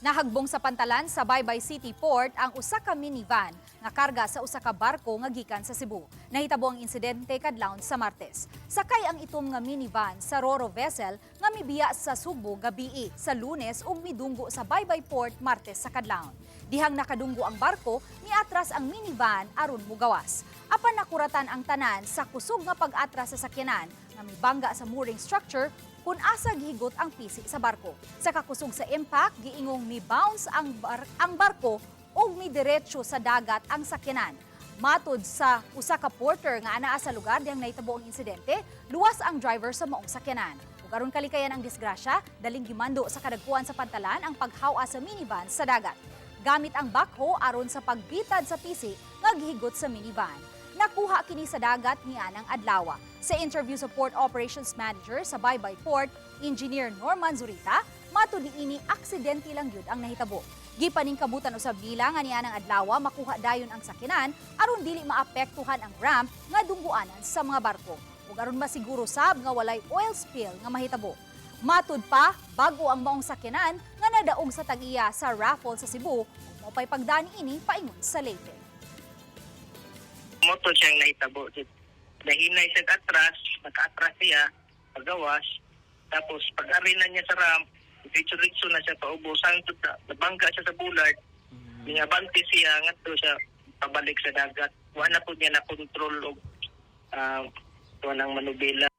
Nahagbong sa pantalan sa Baybay City Port ang usa ka minivan nga karga sa usa ka barko nga gikan sa Cebu. Nahitabo ang insidente kadlawon sa Martes. Sakay ang itom nga minivan sa Roro vessel nga mibiya sa Subo gabii sa Lunes ug midunggo sa Baybay Port Martes sa kadlawon. Dihang nakadunggo ang barko, niatras ang minivan aron mugawas. Apan nakuratan ang tanan sa kusog nga pag-atras sa sakyanan nga mibangga sa mooring structure kung asa gihigot ang pisi sa barko. Sa kakusog sa impact, giingong mi-bounce ang, bar- ang barko ug midiretso sa dagat ang sakyanan. Matod sa usa ka porter nga anaa sa lugar diyang nahitabo ang insidente, luwas ang driver sa maong sakyanan. Ug aron kalikayan ang disgrasya, daling gimando sa kadagkuan sa pantalan ang paghawa sa minivan sa dagat. Gamit ang backhoe aron sa pagbitad sa pisi nga gihigot sa minivan. Nakuha kini sa dagat ni Anang Adlawa. Sa interview sa Port Operations Manager sa Baybay Port, Engineer Norman Zurita, matud ini aksidente lang yun ang nahitabo. Gipaning kabutan usab nila nga ni Anang Adlawa makuha dayon ang sakinan aron dili maapektuhan ang ramp nga dungguanan sa mga barko. Ug aron masiguro sab nga walay oil spill nga mahitabo. Matud pa, bago ang maong sakyanan nga nadaog sa tag-iya sa raffle sa Cebu, mo pay pagdani ini paingon sa Leyte. Moto siyang nahitabo. Nahinay siya atras, naka-atras siya, pagawas. Tapos pag arena niya sa ramp, diretso-diretso na siya paubo. Sangtod na, nabangga siya sa bullard. Mm. Binabante siya, nga to siya pabalik sa dagat. Wala po niya na control o uh, ng manubela.